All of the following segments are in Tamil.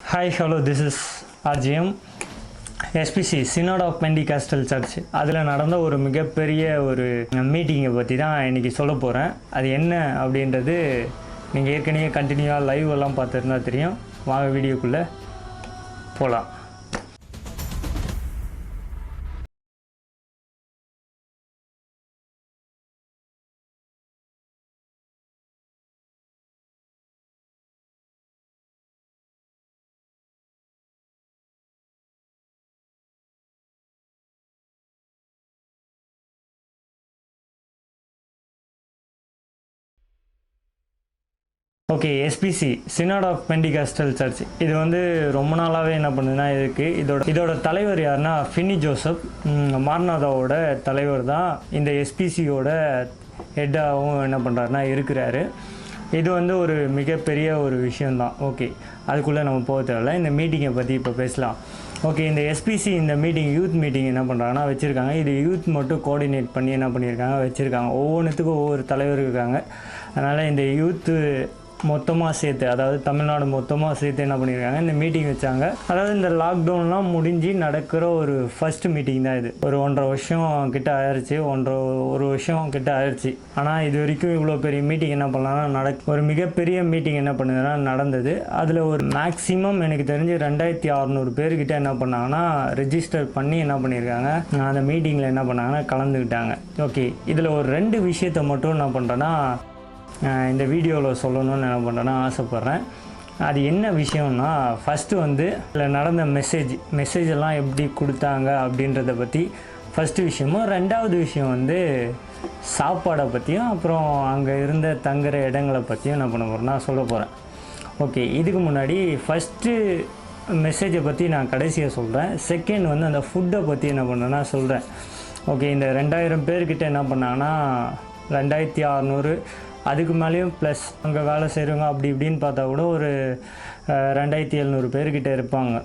Hi hello this is RGM SPC synod of Pentecostal church அதில் நடந்த ஒரு மிகப்பெரிய ஒரு மீட்டிங்கை பற்றி தான் இன்றைக்கி சொல்ல போகிறேன் அது என்ன அப்படின்றது நீங்கள் ஏற்கனவே கண்டினியூவாக லைவ் எல்லாம் பார்த்துருந்தா தெரியும். வாங்க வீடியோக்குள்ளே போகலாம் okay SPC synod of Pentecostal church இது வந்து ரொம்ப நாளாகவே என்ன பண்ணுதுன்னா இருக்குது இதோட இதோட தலைவர் யாருன்னா ஃபின்னி ஜோசப் மார்னாதாவோட தலைவர் தான் இந்த எஸ்பிசியோட ஹெட்டாகவும் என்ன பண்ணுறாருனா இருக்கிறாரு. இது வந்து ஒரு மிகப்பெரிய ஒரு விஷயந்தான் ஓகே அதுக்குள்ளே நம்ம போக தேவையில்ல. இந்த மீட்டிங்கை பற்றி இப்போ பேசலாம். ஓகே இந்த எஸ்பிசி இந்த மீட்டிங் யூத் மீட்டிங் என்ன பண்ணுறாங்கன்னா வச்சுருக்காங்க. இது யூத் மட்டும் கோஆர்டினேட் பண்ணி என்ன பண்ணியிருக்காங்க வச்சுருக்காங்க. ஒவ்வொன்றுத்துக்கும் ஒவ்வொரு தலைவர் இருக்காங்க. அதனால் இந்த யூத்து மொத்தமாக சேர்த்து அதாவது தமிழ்நாடு மொத்தமாக சேர்த்து என்ன பண்ணியிருக்காங்க இந்த மீட்டிங் வச்சாங்க. அதாவது இந்த லாக்டவுன்லாம் முடிஞ்சு நடக்கிற ஒரு ஃபர்ஸ்ட் மீட்டிங் தான் இது. ஒரு ஒன்றரை வருஷம் கிட்ட ஆயிடுச்சு ஒன்றரை ஒரு வருஷம் கிட்ட ஆயிடுச்சு ஆனால் இது வரைக்கும் இவ்வளோ பெரிய மீட்டிங் என்ன பண்ணலாம்னா நட ஒரு மிகப்பெரிய மீட்டிங் என்ன பண்ணுதுன்னா நடந்தது. அதில் ஒரு மேக்ஸிமம் எனக்கு தெரிஞ்சு ரெண்டாயிரத்தி அறநூறு பேர்கிட்ட என்ன பண்ணாங்கன்னா ரெஜிஸ்டர் பண்ணி என்ன பண்ணியிருக்காங்க அந்த மீட்டிங்கில் என்ன பண்ணாங்கன்னா கலந்துக்கிட்டாங்க. ஓகே இதில் ஒரு ரெண்டு விஷயத்தை மட்டும் என்ன பண்ணுறேன்னா இந்த வீடியோவில் சொல்லணும்னு என்ன பண்ணுறேன்னா ஆசைப்பட்றேன். அது என்ன விஷயம்னா ஃபஸ்ட்டு வந்து இதில் நடந்த மெசேஜ் மெசேஜ் எல்லாம் எப்படி கொடுத்தாங்க அப்படின்றத பற்றி ஃபஸ்ட்டு விஷயமும் ரெண்டாவது விஷயம் வந்து சாப்பாடை பற்றியும் அப்புறம் அங்கே இருந்த தங்குற இடங்களை பற்றியும் என்ன பண்ண போகிறேன்னா சொல்ல போகிறேன் ஓகே இதுக்கு முன்னாடி ஃபஸ்ட்டு மெசேஜை பற்றி நான் கடைசியாக சொல்கிறேன் செகண்ட் வந்து அந்த ஃபுட்டை பற்றி என்ன பண்ணேன்னா சொல்கிறேன் ஓகே இந்த ரெண்டாயிரம் பேர்கிட்ட என்ன பண்ணாங்கன்னா ரெண்டாயிரத்தி அறநூறு அதுக்கு மேலேயும் ப்ளஸ் அங்கே வேலை செய்கிறவங்க அப்படி இப்படின்னு பார்த்தா கூட ஒரு ரெண்டாயிரத்தி எழுநூறு பேர்கிட்ட இருப்பாங்க.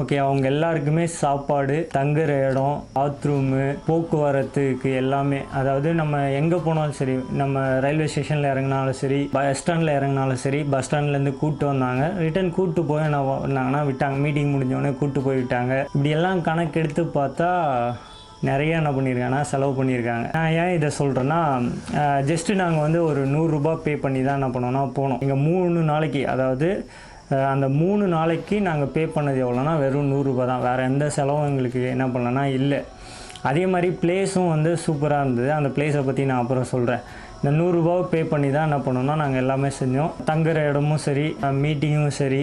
ஓகே அவங்க எல்லாருக்குமே சாப்பாடு தங்குற இடம் பாத்ரூமு போக்குவரத்துக்கு எல்லாமே அதாவது நம்ம எங்கே போனாலும் சரி நம்ம ரயில்வே ஸ்டேஷனில் இறங்கினாலும் சரி பஸ் ஸ்டாண்டில் இறங்கினாலும் சரி பஸ் ஸ்டாண்ட்லேருந்து கூப்பிட்டு வந்தாங்க. ரிட்டன் கூப்பிட்டு போய் என்ன பண்ணாங்கன்னா விட்டாங்க. மீட்டிங் முடிஞ்சோடனே கூப்பிட்டு போய் விட்டாங்க. இப்படி எல்லாம் கணக்கெடுத்து பார்த்தா நிறைய என்ன பண்ணியிருக்காங்கன்னா செலவு பண்ணியிருக்காங்க. நான் ஏன் இதை சொல்கிறேன்னா ஜஸ்ட்டு நாங்கள் வந்து ஒரு நூறுரூபா பே பண்ணி தான் என்ன பண்ணோம்னா போனோம். இங்கே மூணு நாளைக்கு அதாவது அந்த மூணு நாளைக்கு நாங்கள் பே பண்ணது எவ்வளோனா வெறும் நூறுரூபா தான். வேறு எந்த செலவும் எங்களுக்கு என்ன பண்ணலன்னா இல்லை. அதே மாதிரி பிளேஸும் வந்து சூப்பராக இருந்தது. அந்த பிளேஸை பற்றி நான் அப்புறம் சொல்கிறேன் இந்த நூறுரூபாவை பே பண்ணி தான் என்ன பண்ணோம்னா நாங்கள் எல்லாமே செஞ்சோம். தங்குற இடமும் சரி மீட்டிங்கும் சரி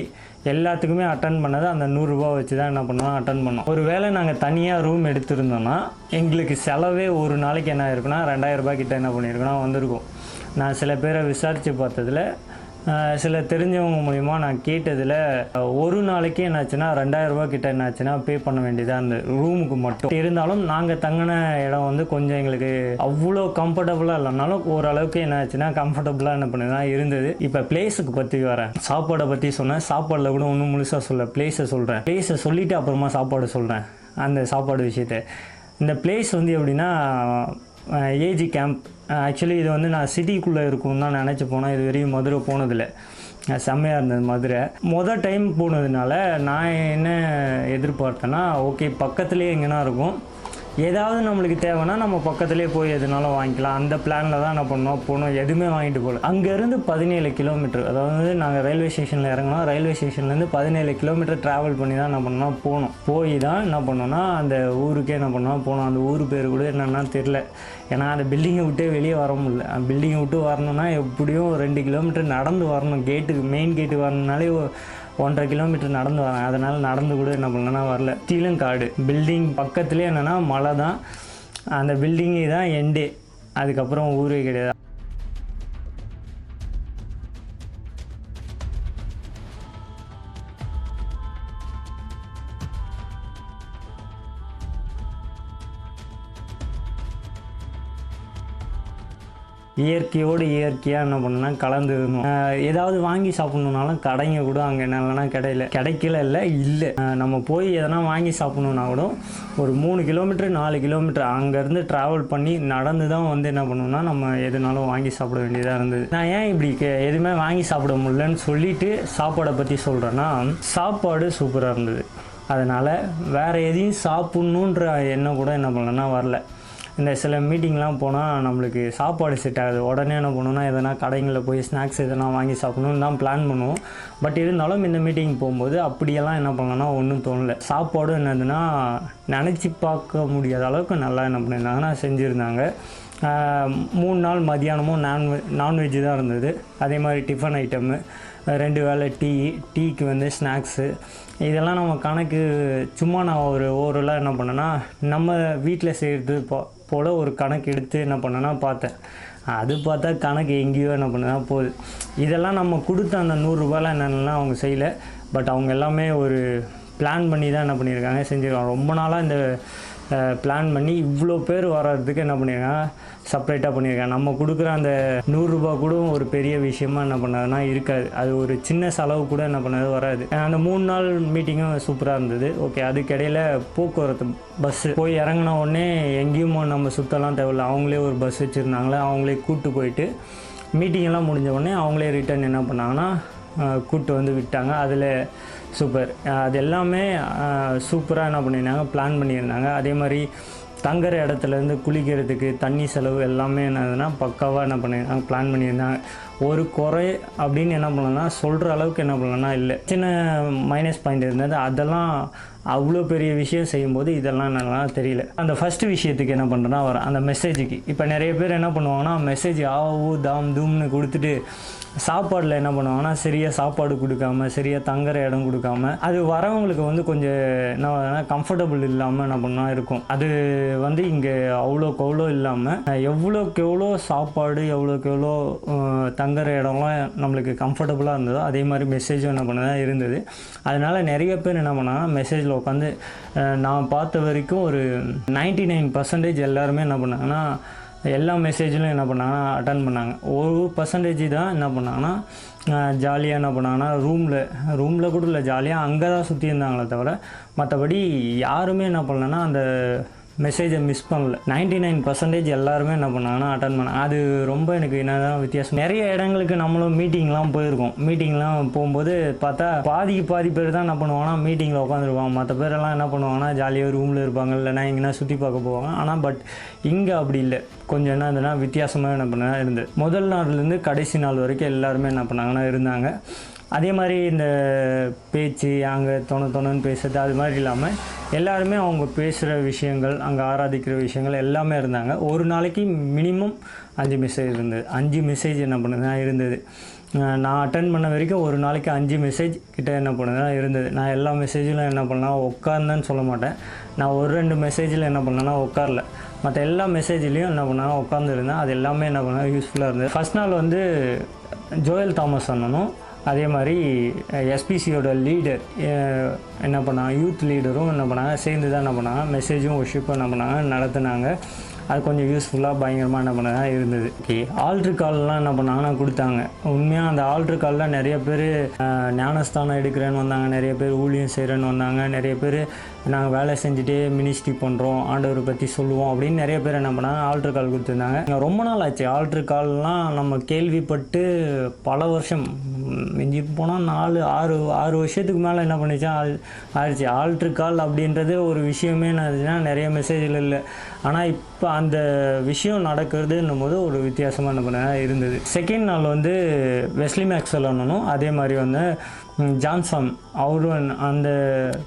எல்லாத்துக்குமே அட்டன் பண்ணது அந்த நூறுரூவா வச்சு தான் என்ன பண்ணோம் அட்டன் பண்ணோம். ஒரு வேளை நாங்கள் தனியாக ரூம் எடுத்திருந்தோம்னா எங்களுக்கு செலவே ஒரு நாளைக்கு என்ன ஆயிருக்குன்னா ரெண்டாயிரம் ரூபாய் கிட்ட என்ன பண்ணியிருக்கோன்னா வந்திருக்கும். நான் சில பேரை விசாரித்து பார்த்ததுல சில தெரிஞ்சவங்க மூலிமா நான் கேட்டதில் ஒரு நாளைக்கு என்னாச்சுன்னா ரெண்டாயிரம் ரூபாய் கிட்ட என்னாச்சுன்னா பே பண்ண வேண்டியதாக இருந்தது ரூமுக்கு மட்டும். இருந்தாலும் நாங்கள் தங்கின இடம் வந்து கொஞ்சம் எங்களுக்கு அவ்வளோ கம்ஃபர்டபுளாக இல்லைனாலும் ஓரளவுக்கு என்னாச்சுன்னா கம்ஃபர்டபுளாக என்ன பண்ணுதுன்னா இருந்தது. இப்போ பிளேஸுக்கு பற்றி வரேன். சாப்பாடை பற்றி சொன்னேன். சாப்பாடில் கூட ஒன்றும் முழுசாக சொல்ல பிளேஸை சொல்கிறேன் பிளேஸை சொல்லிவிட்டு அப்புறமா சாப்பாடு சொல்கிறேன் அந்த சாப்பாடு விஷயத்தை. இந்த பிளேஸ் வந்து எப்படின்னா ஏஜி கேம்ப் ஆக்சுவலி இது வந்து நான் சிட்டிக்குள்ளே இருக்கும்னு தான் நினச்சி போனேன். இது வரையும் மதுரை போனதில்லை. செம்மையாக இருந்தது மதுரை. மொதல் டைம் போனதுனால நான் என்ன எதிர்பார்த்தேன்னா ஓகே பக்கத்துலேயே எங்கன்னா இருக்கும். ஏதாவது நம்மளுக்கு தேவைன்னா நம்ம பக்கத்துலேயே போய் எதுனாலும் வாங்கிக்கலாம். அந்த பிளானில் தான் என்ன பண்ணோம்? போனோம். எதுவுமே வாங்கிட்டு போகல. அங்கேருந்து பதினேழு கிலோமீட்டர் அதாவது நாங்கள் ரயில்வே ஸ்டேஷனில் இறங்கினோம். ரயில்வே ஸ்டேஷன்லேருந்து பதினேழு கிலோமீட்டர் ட்ராவல் பண்ணி தான் என்ன பண்ணோம்? போனோம். போய் தான் என்ன பண்ணோம்னா அந்த ஊருக்கே என்ன பண்ணோம்? போனோம். அந்த ஊர் பேர் கூட என்னென்னா தெரில ஏன்னா அந்த பில்டிங்கை விட்டே வெளியே வர முடியல. அந்த பில்டிங்கை விட்டு வரணும்னா எப்படியும் ஒரு ரெண்டு கிலோமீட்டர் நடந்து வரணும். கேட்டுக்கு மெயின் கேட்டு வரணுனாலே ஒன்றரை கிலோமீட்டர் நடந்து வரேன் அதனால் நடந்து கூட என்ன பண்ணலன்னா வரல. ஸ்டீலும் காடு. பில்டிங் பக்கத்துலேயே என்னென்னா மலை தான் அந்த பில்டிங்கே தான் எண்டே அதுக்கப்புறம் ஊரே கிடையாது. இயற்கையோடு இயற்கையாக என்ன பண்ணுன்னா கலந்து இருந்தோம் ஏதாவது வாங்கி சாப்பிட்ணுனாலும் கடைங்க கூட அங்கே என்னன்னா கிடையில. கிடைக்கல இல்லை இல்லை. நம்ம போய் எதனா வாங்கி சாப்பிட்ணுன்னா கூட ஒரு மூணு கிலோமீட்டர் நாலு கிலோமீட்டர் அங்கேருந்து ட்ராவல் பண்ணி நடந்து தான் வந்து என்ன பண்ணணும்னா நம்ம எதுனாலும் வாங்கி சாப்பிட வேண்டியதாக இருந்தது. நான் ஏன் இப்படி கே- எதுவுமே வாங்கி சாப்பிட முடியலன்னு சொல்லிட்டு சாப்பாடை பற்றி சொல்கிறேன்னா சாப்பாடு சூப்பராக இருந்தது. அதனால் வேறு எதையும் சாப்பிட்ணுன்ற எண்ணம் கூட என்ன பண்ணலன்னா வரல. இந்த சில மீட்டிங்லாம் போனால் நம்மளுக்கு சாப்பாடு செட் ஆகுது. உடனே என்ன பண்ணுவோம்னா எதனா கடைங்களில் போய் ஸ்நாக்ஸ் எதனா வாங்கி சாப்பிடணும்னு தான் பிளான் பண்ணுவோம். பட் இருந்தாலும் இந்த மீட்டிங் போகும்போது அப்படியெல்லாம் என்ன பண்ணலன்னா ஒன்றும் தோணல. சாப்பாடும் என்னதுன்னா நினச்சி பார்க்க முடியாத அளவுக்கு நல்லா என்ன பண்ணியிருந்தாங்கன்னா செஞ்சுருந்தாங்க. மூணு நாள் மதியானமும் நான்வெ நான்வெஜ் தான் இருந்தது. அதே மாதிரி டிஃபன் ஐட்டமு ரெண்டு வேளை டீ டீக்கு வந்து ஸ்நாக்ஸு இதெல்லாம் நம்ம கணக்கு சும்மா நான் ஒரு ஓரலாக என்ன பண்ணேன்னா நம்ம வீட்டில் செய்கிறது இப்போ போல் ஒரு கணக்கு எடுத்து என்ன பண்ணேன்னா பார்த்தேன். அது பார்த்தா கணக்கு எங்கேயோ என்ன பண்ணுனா போகுது. இதெல்லாம் நம்ம கொடுத்த அந்த நூறுரூபாலாம் என்னென்னலாம் அவங்க செய்யலை. பட் அவங்க எல்லாமே ஒரு பிளான் பண்ணி தான் என்ன பண்ணியிருக்காங்க செஞ்சுருக்காங்க. ரொம்ப நாளாக இந்த பிளான் பண்ணி இவ்வளோ பேர் வர்றதுக்கு என்ன பண்ணியிருக்காங்க செப்பரேட்டாக பண்ணியிருக்காங்க. நம்ம கொடுக்குற அந்த நூறுரூபா கூட ஒரு பெரிய விஷயமா என்ன பண்ணாதுன்னா இருக்காது. அது ஒரு சின்ன செலவு கூட என்ன பண்ணது வராது. அந்த மூணு நாள் மீட்டிங்கும் சூப்பராக இருந்தது. ஓகே அதுக்கிடையில் போக்குவரத்து பஸ்ஸு போய் இறங்கின உடனே எங்கேயும் நம்ம சுத்தலாம் தேவையில்ல. அவங்களே ஒரு பஸ் வச்சுருந்தாங்களே அவங்களே கூப்பிட்டு போயிட்டு மீட்டிங்கெல்லாம் முடிஞ்ச உடனே அவங்களே ரிட்டர்ன் என்ன பண்ணாங்கன்னா கூப்பிட்டு வந்து விட்டாங்க. அதில் சூப்பர் அது எல்லாமே சூப்பராக என்ன பண்ணியிருந்தாங்க பிளான் பண்ணியிருந்தாங்க. அதே மாதிரி தங்குற இடத்துலேருந்து குளிக்கிறதுக்கு தண்ணி செலவு எல்லாமே என்னதுன்னா பக்காவாக என்ன பண்ணியிருந்தாங்க பிளான் பண்ணியிருந்தாங்க ஒரு குறை அப்படின்னு என்ன பண்ணலன்னா சொல்கிற அளவுக்கு என்ன பண்ணலன்னா இல்லை. சின்ன மைனஸ் பாயிண்ட் இருந்தது. அதெல்லாம் அவ்வளோ பெரிய விஷயம் செய்யும்போது இதெல்லாம் நல்லா தெரியல. அந்த ஃபஸ்ட்டு விஷயத்துக்கு என்ன பண்ணுறேன்னா வரும் அந்த மெசேஜுக்கு இப்போ நிறைய பேர் என்ன பண்ணுவாங்கன்னா மெசேஜ் ஆ தாம் தூம்னு கொடுத்துட்டு சாப்பாடில் என்ன பண்ணுவாங்கன்னா சரியாக சாப்பாடு கொடுக்காம சரியாக தங்குற இடம் கொடுக்காம அது வரவங்களுக்கு வந்து கொஞ்சம் என்ன கம்ஃபர்டபுள் இல்லாமல் என்ன பண்ணால் இருக்கும். அது வந்து இங்கே அவ்வளோக்கு அவ்வளோ இல்லாமல் எவ்வளோக்கு எவ்வளோ சாப்பாடு எவ்வளோக்கு எவ்வளோ தங்குற இடம்லாம் நம்மளுக்கு கம்ஃபர்டபுளாக இருந்ததோ அதே மாதிரி மெசேஜும் என்ன பண்ணதான் இருந்தது. அதனால் நிறைய பேர் என்ன பண்ணாங்கன்னா மெசேஜில் உட்காந்து நான் பார்த்த வரைக்கும் ஒரு 99% நைன் பர்சன்டேஜ் எல்லாருமே என்ன பண்ணாங்கன்னா எல்லா மெசேஜிலும் என்ன பண்ணாங்கன்னா அட்டன் பண்ணாங்க. ஒரு பர்சன்டேஜ் தான் என்ன பண்ணாங்கன்னா ஜாலியாக என்ன பண்ணாங்கன்னா ரூமில் ரூமில் கூட இல்லை ஜாலியாக அங்கே தான் சுற்றி இருந்தாங்களே தவிர மற்றபடி யாருமே என்ன பண்ணலன்னா அந்த மெசேஜை மிஸ் பண்ணல. 99% நைன் பர்சன்டேஜ் எல்லாருமே என்ன பண்ணாங்கன்னா அட்டன் பண்ணேன். அது ரொம்ப எனக்கு என்னதான் வித்தியாசம் நிறைய இடங்களுக்கு நம்மளும் மீட்டிங்லாம் போயிருக்கோம். மீட்டிங்லாம் போகும்போது பார்த்தா பாதிக்கு பாதி பேர் தான் என்ன பண்ணுவாங்கன்னா மீட்டிங்கில் உட்காந்துருப்பாங்க. மற்ற பேரெல்லாம் என்ன பண்ணுவாங்கன்னா ஜாலியாக ரூமில் இருப்பாங்க இல்லைன்னா எங்கன்னா சுற்றி பார்க்க போவாங்க. ஆனால் பட் இங்கே அப்படி இல்லை. கொஞ்சம் என்ன இருந்ததுன்னா வித்தியாசமாக என்ன பண்ண இருந்தது. முதல் நாள்லேருந்து கடைசி நாள் வரைக்கும் எல்லாருமே என்ன பண்ணாங்கன்னா இருந்தாங்க. அதே மாதிரி இந்த பேச்சு அங்கே தொண தொணன்னு பேசுறது அது மாதிரி இல்லாமல் எல்லாருமே அவங்க பேசுகிற விஷயங்கள் அங்கே ஆராதிக்கிற விஷயங்கள் எல்லாமே இருந்தாங்க. ஒரு நாளைக்கு மினிமம் அஞ்சு மெசேஜ் இருந்தது. அஞ்சு மெசேஜ் என்ன பண்ணுதுன்னா இருந்தது. நான் அட்டன் பண்ண வரைக்கும் ஒரு நாளைக்கு அஞ்சு மெசேஜ் கிட்டே என்ன பண்ணுதுன்னா இருந்தது. நான் எல்லா மெசேஜிலும் என்ன பண்ணேன்னா உட்கார்ந்தேன்னு சொல்ல மாட்டேன். நான் ஒரு ரெண்டு மெசேஜில் என்ன பண்ணேன்னா உட்காரல. மற்ற எல்லா மெசேஜ்லேயும் என்ன பண்ணேன்னா உட்காந்துருந்தேன் அது எல்லாமே என்ன பண்ணால் யூஸ்ஃபுல்லாக இருந்தது. ஃபஸ்ட் நாள் வந்து ஜோயல் தாமஸ் அண்ணனும் அதே மாதிரி எஸ்பிசியோட லீடர் என்ன பண்ணாங்க? யூத் லீடரும் என்ன பண்ணாங்க? சேர்ந்து தான் என்ன பண்ணாங்க? மெசேஜும் ஒர்ஷிப்பும் என்ன பண்ணாங்க? நடத்துனாங்க. அது கொஞ்சம் யூஸ்ஃபுல்லாக பயங்கரமாக என்ன பண்ணதான் இருந்தது. ஓகே ஆல்ட்ரு கால்லாம் என்ன பண்ணாங்கன்னா கொடுத்தாங்க. உண்மையாக அந்த ஆல்ட்ரு காலில் நிறைய பேர் ஞானஸ்தானம் எடுக்கிறேன்னு வந்தாங்க. நிறைய பேர் ஊழியம் செய்கிறேன்னு வந்தாங்க. நிறைய பேர் நாங்கள் வேலை செஞ்சுட்டே மினிஸ்ட்ரி பண்ணுறோம் ஆண்டவரை பற்றி சொல்லுவோம் அப்படின்னு நிறைய பேர் என்ன பண்ணாங்க ஆல்ட்ரு கால் கொடுத்துருந்தாங்க. இங்க ரொம்ப நாள் ஆச்சு. ஆல்ட்ரு கால்லாம் நம்ம கேள்விப்பட்டு பல வருஷம். மிஞ்சி போனால் நாலு ஆறு ஆறு வருஷத்துக்கு மேலே என்ன பண்ணிச்சா ஆயிடுச்சு. ஆல்ட்ரு கால் அப்படின்றது ஒரு விஷயமே என்னதுன்னா நிறைய மெசேஜில் இல்லை. ஆனால் இப்போ அந்த விஷயம் நடக்கிறதுன்னும் போது ஒரு வித்தியாசமாக என்ன பண்ண இருந்தது. செகண்ட் நாள் வந்து வெஸ்லி மேக்ஸல் அண்ணனும் அதே மாதிரி வந்து ஜான்சன் அவரும் அந்த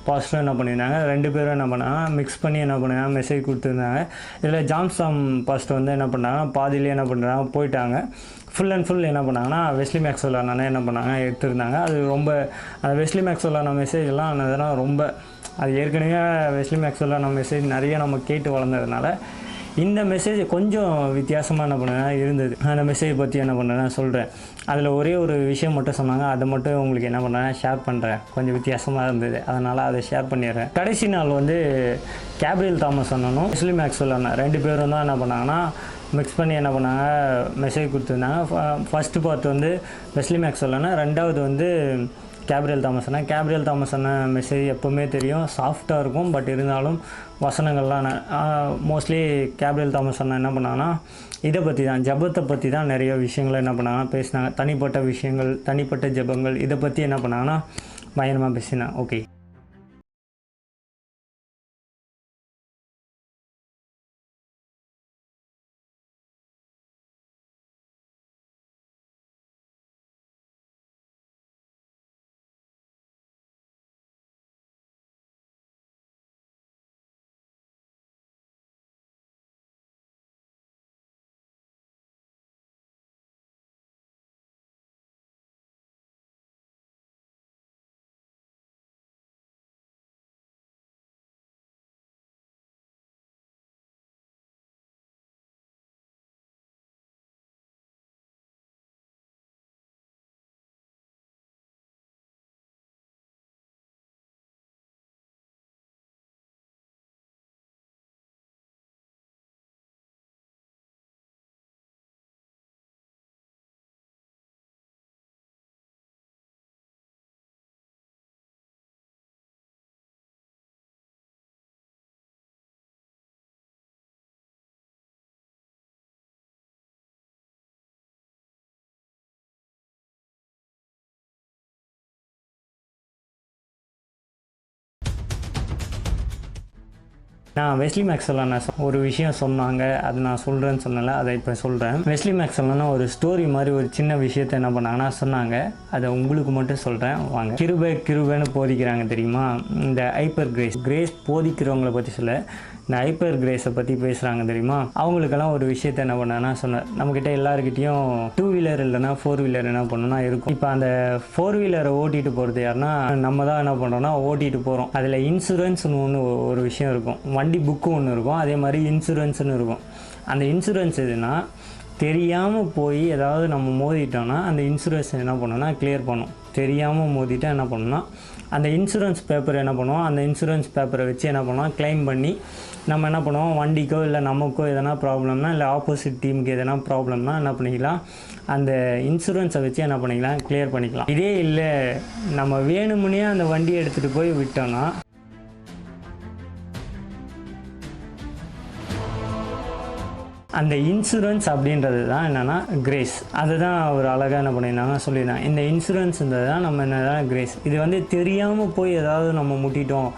பாஸ்டரும் என்ன பண்ணியிருந்தாங்க? ரெண்டு பேரும் என்ன பண்ணாங்க? மிக்ஸ் பண்ணி என்ன பண்ணாங்க? மெசேஜ் கொடுத்துருந்தாங்க. இதில் ஜான்சன் பாஸ்டர் வந்து என்ன பண்ணாங்க? பாதியிலே என்ன பண்ணுறாங்க போயிட்டாங்க. ஃபுல் அண்ட் ஃபுல் என்ன பண்ணாங்கன்னா வெஸ்லி மேக்ஸ்வெல் அண்ணனே என்ன பண்ணாங்க? எடுத்திருந்தாங்க. அது ரொம்ப அந்த வெஸ்லி மேக்ஸ்வெல் அண்ணன் மெசேஜ்லாம் அதெல்லாம் ரொம்ப அது ஏற்கனவே வெஸ்லி மேக்ஸ்வெல் அண்ணன் மெசேஜ் நிறைய நம்ம கேட்டு வளர்ந்ததுனால இந்த மெசேஜ் கொஞ்சம் வித்தியாசமாக என்ன பண்ணேன் இருந்தது அந்த மெசேஜ் பற்றி என்ன பண்ணேன் சொல்கிறேன். அதில் ஒரே ஒரு விஷயம் மட்டும் சொன்னாங்க. அதை மட்டும் உங்களுக்கு என்ன பண்ணேன் ஷேர் பண்ணுறேன். கொஞ்சம் வித்தியாசமாக இருந்தது. அதனால் அதை ஷேர் பண்ணிடுறேன். கடைசி நாள் வந்து கேப்ரியல் தாமஸ் அண்ணனும் முஸ்லீம் மேக்ஸ்வல் அண்ணன் ரெண்டு பேரும் தான் என்ன பண்ணாங்கன்னா மிக்ஸ் பண்ணி என்ன பண்ணாங்க மெசேஜ் கொடுத்துருந்தாங்க. ஃபஸ்ட்டு பார்ட் வந்து வெஸ்லி மேக்ஸ் சொல்லனா ரெண்டாவது வந்து கேப்ரியல் தாமஸ் கேப்ரியல் தாமஸ் அண்ணா மெசேஜ் எப்போவுமே தெரியும். சாஃப்டாக இருக்கும் பட் இருந்தாலும் வசனங்கள்லாம் மோஸ்ட்லி கேப்ரியல் தாமஸ் என்ன பண்ணாங்கன்னா இதை பற்றி தான் ஜபத்தை பற்றி தான் நிறைய விஷயங்களை என்ன பண்ணாங்கன்னா பேசினாங்க. தனிப்பட்ட விஷயங்கள் தனிப்பட்ட ஜபங்கள் இதை பற்றி என்ன பண்ணாங்கன்னா பயங்கரமாக பேசினாங்க ஓகே நான் வெஸ்லி மேக்ஸெல்லாம் நான் ஒரு விஷயம் சொன்னாங்க. அது நான் சொல்கிறேன்னு சொன்னல அதை இப்போ சொல்கிறேன் வெஸ்லி மேக்ஸெல்லாம் ஒரு ஸ்டோரி மாதிரி ஒரு சின்ன விஷயத்தை என்ன பண்ணாங்கன்னா சொன்னாங்க. அதை உங்களுக்கு மட்டும் சொல்கிறேன் வாங்க. கிருபை கிருபைன்னு போதிக்கிறாங்க தெரியுமா? இந்த ஹைப்பர் கிரேஸ் கிரேஸ் போதிக்கிறவங்கள பற்றி சொல்ல. இந்த ஹைப்பர் கிரேஸை பற்றி பேசுகிறாங்க தெரியுமா? அவங்களுக்கெல்லாம் ஒரு விஷயத்த என்ன பண்ணாங்கன்னா சொன்னார் நம்மக்கிட்ட எல்லாருக்கிட்டையும் டூ வீலர் இல்லைன்னா ஃபோர் வீலர் என்ன பண்ணணும்னா இருக்கும். இப்போ அந்த ஃபோர் வீலரை ஓட்டிட்டு போகிறது யாருன்னா நம்ம தான் என்ன பண்ணுறோம்னா ஓட்டிட்டு போகிறோம் அதில் இன்சூரன்ஸ்னு ஒன்று ஒரு விஷயம் இருக்கும். வண்டி புக்கு ஒன்று இருக்கும். அதே மாதிரி இன்சூரன்ஸ்னு இருக்கும். அந்த இன்சூரன்ஸ் எதுனா தெரியாமல் போய் ஏதாவது நம்ம மோதிட்டோம்னா அந்த இன்சூரன்ஸ் என்ன பண்ணணும்னா கிளியர் பண்ணும். தெரியாமல் மோதிட்டா என்ன பண்ணணும்னா அந்த இன்சூரன்ஸ் பேப்பர் என்ன பண்ணுவோம்? அந்த இன்சூரன்ஸ் பேப்பரை வச்சு என்ன பண்ணுவோம்? க்ளைம் பண்ணி நம்ம என்ன பண்ணுவோம்? வண்டிக்கோ இல்லை நமக்கோ எதனா ப்ராப்ளம்னா இல்லை ஆப்போசிட் டீமுக்கு எதனா ப்ராப்ளம்னா என்ன பண்ணிக்கலாம்? அந்த இன்சூரன்ஸை வச்சு என்ன பண்ணிக்கலாம்? கிளியர் பண்ணிக்கலாம். இதே இல்லை நம்ம வேணுமுன்னே அந்த வண்டியை எடுத்துகிட்டு போய் விட்டோம்னா அந்த இன்சூரன்ஸ் அப்படின்றது தான் என்னென்னா கிரேஸ் அதுதான் ஒரு அழகாக என்ன பண்ணியிருந்தாங்க சொல்லியிருந்தாங்க. இந்த இன்சூரன்ஸ்ன்றது தான் நம்ம என்னதான் கிரேஸ் இது வந்து தெரியாமல் போய் ஏதாவது நம்ம முட்டிட்டோம்.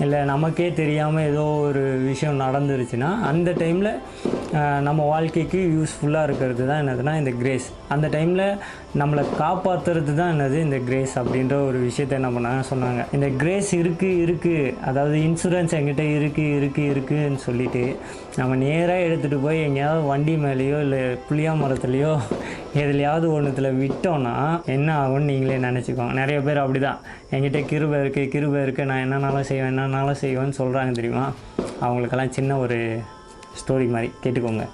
இல்லை நமக்கே தெரியாமல் ஏதோ ஒரு விஷயம் நடந்துருச்சுன்னா அந்த டைமில் நம்ம வாழ்க்கைக்கு யூஸ்ஃபுல்லாக இருக்கிறது தான் என்னதுன்னா இந்த கிரேஸ் அந்த டைமில் நம்மளை காப்பாற்றுறது தான் என்னது இந்த கிரேஸ் அப்படின்ற ஒரு விஷயத்த என்ன பண்ணாங்க சொன்னாங்க. இந்த கிரேஸ் இருக்குது இருக்குது அதாவது இன்சூரன்ஸ் என்கிட்ட இருக்குது இருக்குது இருக்குதுன்னு சொல்லிட்டு நம்ம நேராக எடுத்துகிட்டு போய் எங்கேயாவது வண்டி மேலேயோ இல்லை புளியா மரத்துலேயோ எதுலையாவது ஒன்றுத்தில் விட்டோம்னா என்ன ஆகும்னு நீங்களே நினச்சிக்கோங்க. நிறைய பேர் அப்படி தான் என்கிட்ட கிருபை இருக்குது கிருபை இருக்குது நான் என்னன்னாலும் செய்வேன் என்னன்னாலும் செய்வேன்னு சொல்கிறாங்க தெரியுமா? அவங்களுக்கெல்லாம் சின்ன ஒரு ஸ்டோரி மாதிரி. கேட்டுக்கோங்க.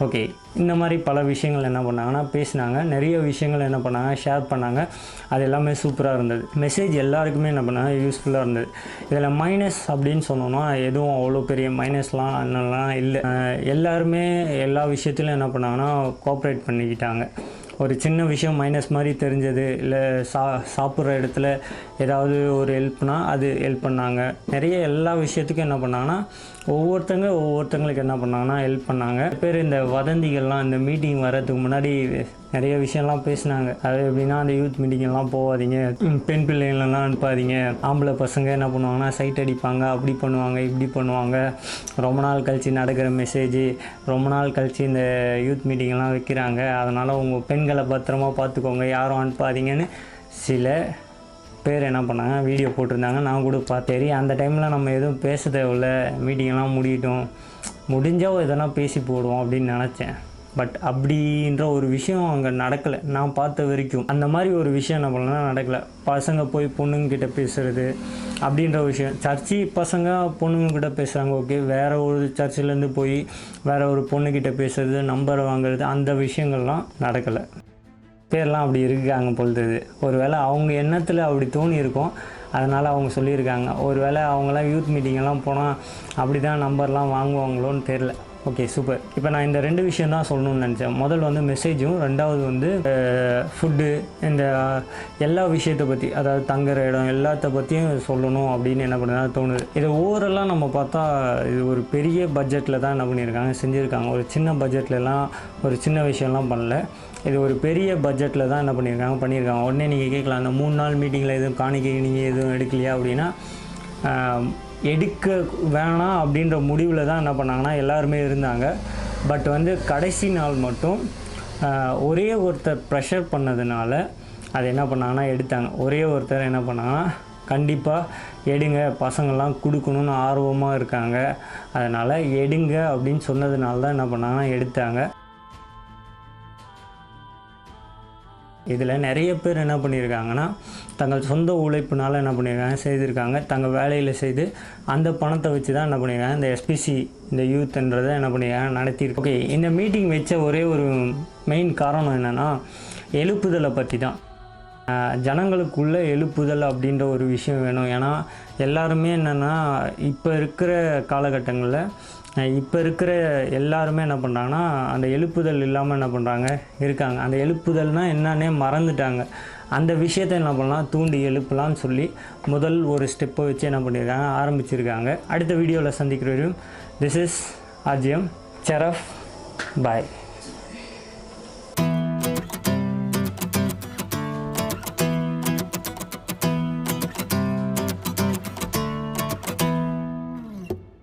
ஓகே இந்த மாதிரி பல விஷயங்கள் என்ன பண்ணாங்கன்னா பேசினாங்க. நிறைய விஷயங்கள் என்ன பண்ணாங்க ஷேர் பண்ணாங்க. அது எல்லாமே சூப்பராக இருந்தது. மெசேஜ் எல்லாருக்குமே என்ன பண்ணாங்க யூஸ்ஃபுல்லாக இருந்தது. இதில் மைனஸ் அப்படின்னு சொன்னோன்னா எதுவும் அவ்வளோ பெரிய மைனஸ்லாம் என்னெல்லாம் இல்லை. எல்லாருமே எல்லா விஷயத்திலும் என்ன பண்ணாங்கன்னா கோஆப்ரேட் பண்ணிக்கிட்டாங்க. ஒரு சின்ன விஷயம் மைனஸ் மாதிரி தெரிஞ்சது இல்லை சா சாப்பிட்ற இடத்துல ஏதாவது ஒரு ஹெல்ப்னால் அது ஹெல்ப் பண்ணாங்க. நிறைய எல்லா விஷயத்துக்கும் என்ன பண்ணாங்கன்னா ஒவ்வொருத்தங்க ஒவ்வொருத்தங்களுக்கு என்ன பண்ணாங்கன்னா ஹெல்ப் பண்ணாங்க. பேர் இந்த வதந்திகள்லாம் இந்த மீட்டிங் வர்றதுக்கு முன்னாடி நிறைய விஷயம்லாம் பேசினாங்க. அது எப்படின்னா அந்த யூத் மீட்டிங்கெல்லாம் போகாதீங்க. பெண் பிள்ளைங்களெல்லாம் அனுப்பாதீங்க. ஆம்பளை பசங்க என்ன பண்ணுவாங்கன்னா சைட் அடிப்பாங்க. அப்படி பண்ணுவாங்க இப்படி பண்ணுவாங்க. ரொம்ப நாள் கழித்து நடக்கிற மெசேஜ் ரொம்ப நாள் கழித்து இந்த யூத் மீட்டிங்லாம் வைக்கிறாங்க. அதனால் உங்கள் பெண்களை பத்திரமா பார்த்துக்கோங்க. யாரும் அனுப்பாதீங்கன்னு சில பேர் என்ன பண்ணாங்க? வீடியோ போட்டிருந்தாங்க. நான் கூட பார்த்தேரி அந்த டைமில் நம்ம எதுவும் பேச தேவையில்ல. மீட்டிங்லாம் முடியட்டும். முடிஞ்சால் எதனா பேசி போடுவோம் அப்படின்னு நினச்சேன். பட் அப்படின்ற ஒரு விஷயம் அங்கே நடக்கலை. நான் பார்த்த வரைக்கும். அந்த மாதிரி ஒரு விஷயம் என்ன பண்ணலாம் நடக்கலை. பசங்க போய் பொண்ணுங்கிட்ட பேசுறது அப்படின்ற விஷயம். சர்ச்சி பசங்க பொண்ணுங்கக்கிட்ட பேசுகிறாங்க ஓகே வேறு ஒரு சர்ச்சிலேருந்து போய் வேறு ஒரு பொண்ணுக்கிட்ட பேசுறது நம்பர் வாங்குறது அந்த விஷயங்கள்லாம் நடக்கலை. பேர்லாம் அப்படி இருக்காங்க பொழுது. ஒருவேளை அவங்க எண்ணத்தில் அப்படி தோணி இருக்கும். அதனால் அவங்க சொல்லியிருக்காங்க. ஒருவேளை அவங்களாம் யூத் மீட்டிங்கெல்லாம் போனால் அப்படி தான் நம்பர்லாம் வாங்குவாங்களோன்னு தெரில ஓகே சூப்பர் இப்போ நான் இந்த ரெண்டு விஷயம் தான் சொல்லணும்னு நினச்சேன். முதல் வந்து மெசேஜும் ரெண்டாவது வந்து ஃபுட்டு இந்த எல்லா விஷயத்தை பற்றி அதாவது தங்குற இடம் எல்லாத்த பற்றியும் சொல்லணும் அப்படின்னு என்ன பண்ணுறதா தோணுது. இதை ஓவரெல்லாம் நம்ம பார்த்தா இது ஒரு பெரிய பட்ஜெட்டில் தான் என்ன பண்ணியிருக்காங்க செஞ்சுருக்காங்க. ஒரு சின்ன பட்ஜெட்லலாம் ஒரு சின்ன விஷயம்லாம் பண்ணல. இது ஒரு பெரிய பட்ஜெட்டில் தான் என்ன பண்ணியிருக்காங்க? பண்ணியிருக்காங்க. உடனே நீங்கள் கேட்கலாம் அந்த மூணு நாள் மீட்டிங்கில் எதுவும் காணிக்கை நீங்கள் எதுவும் எடுக்கலையா அப்படின்னா எடுக்க வேணாம் அப்படின்ற முடிவில் தான் என்ன பண்ணாங்கன்னா எல்லாருமே இருந்தாங்க. பட் வந்து கடைசி நாள் மட்டும் ஒரே ஒருத்தர் ப்ரெஷர் பண்ணதுனால அது என்ன பண்ணாங்கன்னா எடுத்தாங்க. ஒரே ஒருத்தர் என்ன பண்ணாங்கன்னா கண்டிப்பாக எடுங்க பசங்கள்லாம் கொடுக்கணும்னு ஆர்வமாக இருக்காங்க. அதனால் எடுங்க அப்படின்னு சொன்னதுனால தான் என்ன பண்ணாங்கன்னா எடுத்தாங்க. இதில் நிறைய பேர் என்ன பண்ணியிருக்காங்கன்னா தங்கள் சொந்த உழைப்புனால என்ன பண்ணியிருக்காங்க செய்திருக்காங்க. தங்கள் வேலையில் செய்து அந்த பணத்தை வச்சு தான் என்ன பண்ணியிருக்காங்க இந்த எஸ்பிசி இந்த யூத்ன்றதை என்ன பண்ணியிருக்காங்க நடத்தியிருக்கு ஓகே இந்த மீட்டிங் வச்ச ஒரே ஒரு மெயின் காரணம் என்னென்னா எழுப்புதலை பற்றி தான். ஜனங்களுக்குள்ளே எழுப்புதல் அப்படின்ற ஒரு விஷயம் வேணும். ஏன்னா எல்லாருமே என்னென்னா இப்போ இருக்கிற காலகட்டங்களில் இப்போ இருக்கிற எல்லாருமே என்ன பண்ணுறாங்கன்னா அந்த எழுப்புதல் இல்லாமல் என்ன பண்ணுறாங்க இருக்காங்க. அந்த எழுப்புதல்னால் என்னன்னே மறந்துட்டாங்க. அந்த விஷயத்தை என்ன பண்ணலாம்? தூண்டி எழுப்பலாம்னு சொல்லி முதல் ஒரு ஸ்டெப்பை வச்சு என்ன பண்ணியிருக்காங்க ஆரம்பிச்சிருக்காங்க. அடுத்த வீடியோவில் சந்திக்கிற வரையும் திஸ் இஸ் அஜயம் செரஃப் பாய்